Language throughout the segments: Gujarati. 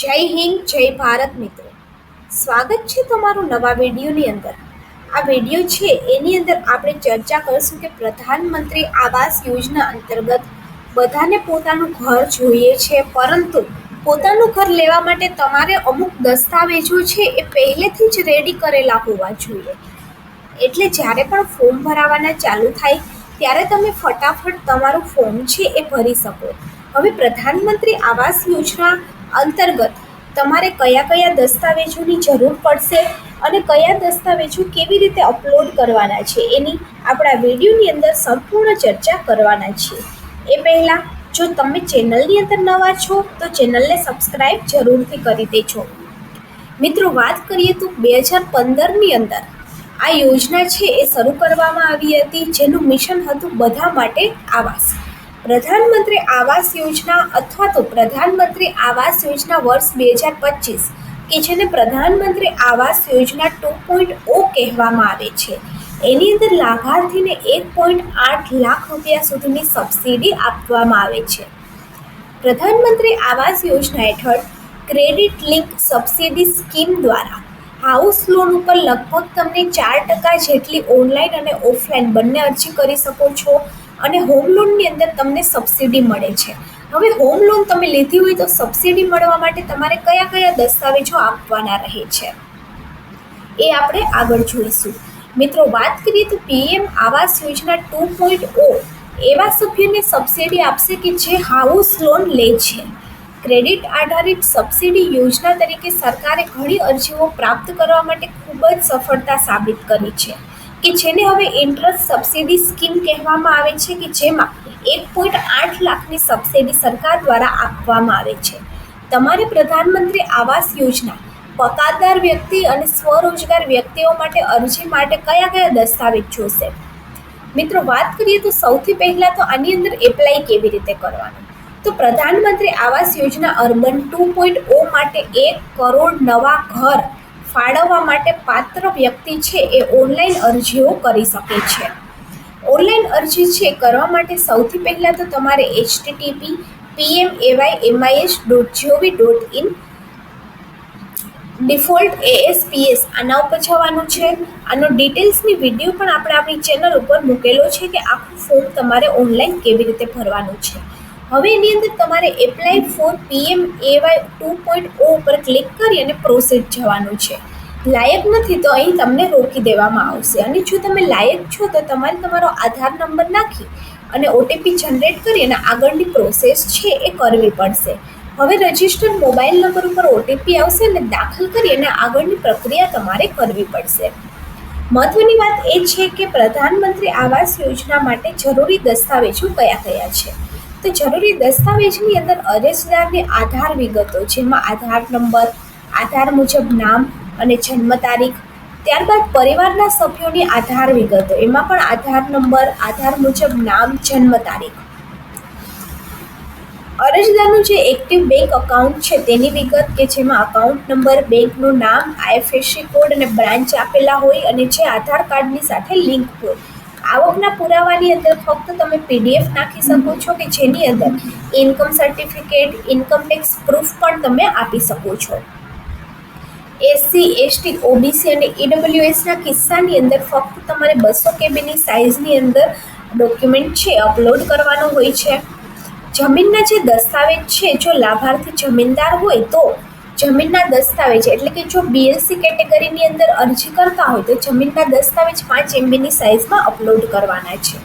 જય હિન્દ, જય ભારત મિત્રો. સ્વાગત છે તમારું નવા વિડીયોની અંદર. આ વીડિયો છે, એની અંદર આપણે ચર્ચા કરીશું કે પ્રધાનમંત્રી આવાસ યોજના અંતર્ગત બધાને પોતાનું ઘર જોઈએ છે, પરંતુ પોતાનું ઘર લેવા માટે તમારે અમુક દસ્તાવેજો છે એ પહેલેથી જ રેડી કરેલા હોવા જોઈએ. એટલે જ્યારે પણ ફોર્મ ભરાવાના ચાલુ થાય, ત્યારે તમે ફટાફટ તમારું ફોર્મ છે એ ભરી શકો. હવે પ્રધાનમંત્રી આવાસ યોજના અંતર્ગત તમારે કયા કયા દસ્તાવેજોની જરૂર પડશે અને કયા દસ્તાવેજો કેવી રીતે અપલોડ કરવાના છે એની આપણા વિડીયોની અંદર સંપૂર્ણ ચર્ચા કરવાના છીએ. એ પહેલાં, જો તમે ચેનલની અંદર નવા છો, તો ચેનલને સબસ્ક્રાઈબ જરૂરથી કરી દેજો. મિત્રો, વાત કરીએ તો બે હજાર પંદરની અંદર આ યોજના છે એ શરૂ કરવામાં આવી હતી, જેનું મિશન હતું બધા માટે આવાસ. પ્રધાનમંત્રી આવાસ યોજના અથવા તો પ્રધાનમંત્રી આવાસ યોજના વર્ષ બે હજાર પચીસ કે જેને પ્રધાનમંત્રી આવાસ યોજના ટુ પોઈન્ટ ઓ કહેવામાં આવે છે. એની અંદર લાભાર્થીને એક પોઈન્ટ આઠ લાખ રૂપિયા સુધીની સબસિડી આપવામાં આવે છે. પ્રધાનમંત્રી આવાસ યોજના હેઠળ ક્રેડિટ લિંક સબસિડી સ્કીમ દ્વારા હાઉસ લોન ઉપર લગભગ તમને ચાર ટકા જેટલી ઓનલાઈન અને ઓફલાઈન બંને અરજી કરી શકો છો. અને હોમ લોનની અંદર તમને સબસિડી મળે છે. હવે હોમ લોન તમે લીધી હોય તો સબસિડી મળવા માટે તમારે કયા કયા દસ્તાવેજો આપવાના રહે છે? એ આપણે આગળ જોઈશું. મિત્રો, વાત કરીએ તો PM Awas Yojana two point ઓ, એવા સભ્યોને સબસિડી આપશે કે જે હાઉસ લોન લે છે. ક્રેડિટ આધારિત સબસિડી યોજના તરીકે સરકારે ઘણી અરજીઓ પ્રાપ્ત કરવા માટે ખૂબ જ સફળતા સાબિત કરી છે. કે જેને હવે ઇન્ટરેસ્ટ સબસિડી સ્કીમ કહેવામાં આવે છે કે જેમાં એક પોઈન્ટ આઠ લાખની સબસિડી સરકાર દ્વારા આપવામાં આવે છે. તમારે પ્રધાનમંત્રી આવાસ યોજના, પગારદાર વ્યક્તિ અને સ્વરોજગાર વ્યક્તિઓ માટે અરજી માટે કયા કયા દસ્તાવેજ જોશે? મિત્રો, વાત કરીએ તો સૌથી પહેલાં તો આની અંદર એપ્લાય કેવી રીતે કરવાનું? તો પ્રધાનમંત્રી Awas Yojana urban two point ઓ માટે એક કરોડ નવા ઘર ફાળવવા માટે પાત્ર વ્યક્તિ છે એ ઓનલાઈન અરજીઓ કરી શકે છે. ઓનલાઈન અરજી છે કરવા માટે સૌથી પહેલાં તો તમારે HTTP PM AY MIS dot GOV dot in default ASPS આના ઉપર જવાનું છે. આનો ડિટેલ્સની વીડિયો પણ આપણે આપણી ચેનલ ઉપર મૂકેલો છે કે આખું ફોર્મ તમારે ઓનલાઈન કેવી રીતે ભરવાનું છે. હવે એની અંદર તમારે apply for PM AY two point O ઉપર ક્લિક કરી અને પ્રોસેસ જવાનું છે. લાયક નથી તો અહીં તમને રોકી દેવામાં આવશે. અને જો તમે લાયક છો તો તમારે તમારો આધાર નંબર નાખી અને ઓટીપી જનરેટ કરી અને આગળની પ્રોસેસ છે એ કરવી પડશે. હવે રજિસ્ટર્ડ મોબાઈલ નંબર ઉપર ઓટીપી આવશે અને દાખલ કરી અને આગળની પ્રક્રિયા તમારે કરવી પડશે. મહત્વની વાત એ છે કે પ્રધાનમંત્રી આવાસ યોજના માટે જરૂરી દસ્તાવેજો કયા કયા છે? તો જરૂરી દસ્તાવેજની અંદર અરજદારની આધાર વિગતો, જેમાં આધાર નંબર, આધાર મુજબ નામ અને જન્મ તારીખ, ત્યારબાદ પરિવારના સભ્યોની આધાર વિગતો, એમાં પણ આધાર નંબર, આધાર મુજબ નામ, જન્મ તારીખ. અરજદારનું જે એક્ટિવ બેંક અકાઉન્ટ છે, તેની વિગત કે જેમાં અકાઉન્ટ નંબર, બેંકનું નામ, આઈએફએસસી કોડ અને બ્રાન્ચ આપેલા હોય અને જે આધાર કાર્ડની સાથે લિંક હોય. આવકના પુરાવાની અંદર ફક્ત તમે પીડીએફ નાખી શકો છો કે જેની અંદર income certificate income tax proof પણ તમે આપી શકો છો. એસસી એસટી ઓબીસી અને ઈડબ્લ્યુએસના કિસ્સાની અંદર ફક્ત તમારે બસો કેબીની સાઇઝની અંદર ડોક્યુમેન્ટ છે અપલોડ કરવાનો હોય છે. જમીનના જે દસ્તાવેજ છે, જો લાભાર્થી જમીનદાર હોય તો જમીનના દસ્તાવેજ, એટલે કે જો બીએસસી કેટેગરીની અંદર અરજી કરતા હોય તો જમીનના દસ્તાવેજ પાંચ એમબીની સાઇઝમાં અપલોડ કરવાના છે.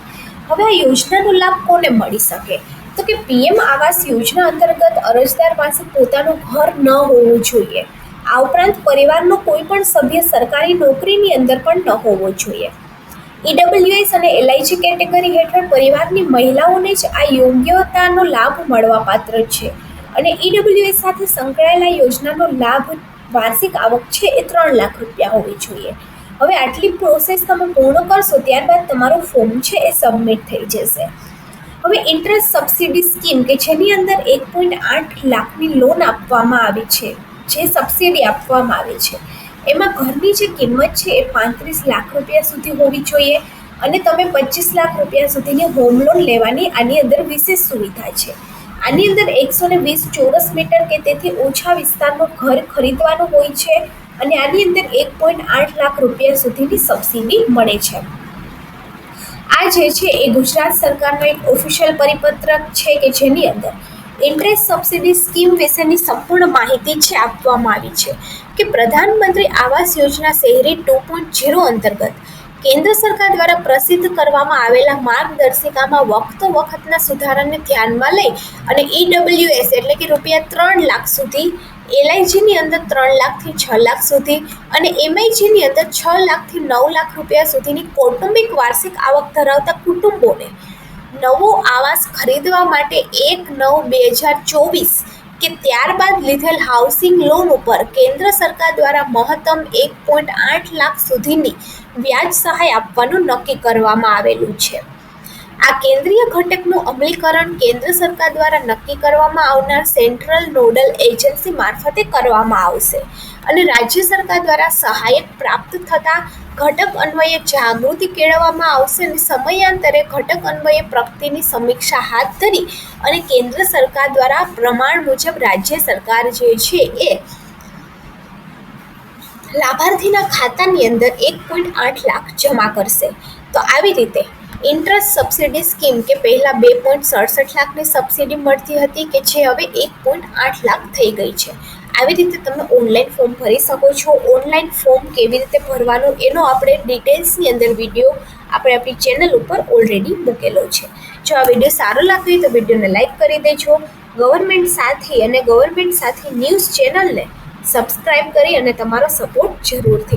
હવે આ યોજનાનો લાભ કોને મળી શકે? તો કે પીએમ આવાસ યોજના અંતર્ગત અરજદાર પાસે પોતાનું ઘર ન હોવું જોઈએ. આ ઉપરાંત પરિવારનો કોઈ પણ સભ્ય સરકારી નોકરીની અંદર પણ ન હોવો જોઈએ. ઈડબ્લ્યુએસ અને એલઆઈજી કેટેગરી હેઠળ પરિવારની મહિલાઓને જ આ યોગ્યતાનો લાભ મળવાપાત્ર છે. અને ઈડબ્લ્યુએસ સાથે સંકળાયેલા યોજનાનો લાભ વાર્ષિક આવક છે એ ત્રણ લાખ રૂપિયા હોવી જોઈએ. હવે આટલી પ્રોસેસ તમે પૂર્ણ કરશો ત્યારબાદ તમારું ફોર્મ છે એ સબમિટ થઈ જશે. હવે ઇન્ટરેસ્ટ સબસિડી સ્કીમ કે જેની અંદર એક પોઈન્ટ આઠ લાખની લોન આપવામાં આવી છે, જે સબસિડી આપવામાં આવી છે, એમાં ઘરની જે કિંમત છે એ પાંત્રીસ લાખ રૂપિયા સુધી હોવી જોઈએ અને તમે પચીસ લાખ રૂપિયા સુધીની હોમ લોન લેવાની આની અંદર વિશેષ સુવિધા છે. આની અંદર એકસો ને વીસ ચોરસ મીટર કે તેથી ઓછા વિસ્તારનું ઘર ખરીદવાનું હોય છે અને આની અંદર એક પોઈન્ટ આઠ લાખ રૂપિયા સુધીની સબસિડી મળે છે. આ જે છે એ ગુજરાત સરકારનો એક ઓફિશિયલ પરિપત્ર છે કે જેની અંદર ઇન્ટરેસ્ટ સબસિડી સ્કીમ વિશેની સંપૂર્ણ માહિતી છે આપવામાં આવી છે કે પ્રધાનમંત્રી આવાસ યોજના શહેરી ટુ પોઈન્ટ ઝીરો અંતર્ગત કેન્દ્ર સરકાર દ્વારા પ્રસિદ્ધ કરવામાં આવેલા માર્ગદર્શિકામાં વખતો વખતના સુધારાને ધ્યાનમાં લઈ અને ઈડબ્લ્યુએસ એટલે કે રૂપિયા ત્રણ લાખ સુધી એલઆઈજીની અંદર ત્રણ લાખથી છ લાખ સુધી અને એમઆઈજીની અંદર છ લાખથી નવ લાખ રૂપિયા સુધીની કૌટુંબિક વાર્ષિક આવક ધરાવતા કુટુંબોને નવો આવાસ ખરીદવા માટે એક નવ બે હજાર ચોવીસ કે ત્યારબાદ લીધેલ હાઉસિંગ લોન ઉપર કેન્દ્ર સરકાર દ્વારા મહત્તમ એક પોઈન્ટ આઠ લાખ સુધીની વ્યાજ સહાય આપવાનું નક્કી કરવામાં આવેલું છે. આ કેન્દ્રીય ઘટકનું અમલીકરણ કેન્દ્ર સરકાર દ્વારા નક્કી કરવામાં આવનાર સેન્ટ્રલ નોડલ એજન્સી મારફતે કરવામાં આવશે અને રાજ્ય સરકાર દ્વારા સહાયક પ્રાપ્ત થતાં ઘટક અન્વયે જાગૃતિ કેળવવામાં આવશે અને સમયાંતરે ઘટક અન્વયે પ્રગતિની સમીક્ષા હાથ ધરી અને કેન્દ્ર સરકાર દ્વારા પ્રમાણ મુજબ રાજ્ય સરકાર જે છે એ લાભાર્થીના ખાતાની અંદર એક પોઈન્ટ આઠ લાખ જમા કરશે. તો આવી રીતે ઇન્ટરેસ્ટ સબસિડી સ્કીમ કે પહેલાં બે પોઈન્ટ સડસઠ લાખની સબસિડી મળતી હતી કે જે હવે એક પોઈન્ટ આઠ લાખ થઈ ગઈ છે. આવી રીતે તમે ઓનલાઈન ફોર્મ ભરી શકો છો. ઓનલાઈન ફોર્મ કેવી રીતે ભરવાનું એનો આપણે ડિટેલ્સની અંદર વીડિયો આપણે આપણી ચેનલ ઉપર ઓલરેડી મૂકેલો છે. જો આ વીડિયો સારો લાગ્યો તો વિડીયોને લાઈક કરી દેજો. ગવર્મેન્ટ સાથે અને ગવર્મેન્ટ સાથે ન્યૂઝ ચેનલને સબસ્ક્રાઈબ કરી અને તમારો સપોર્ટ જરૂરથી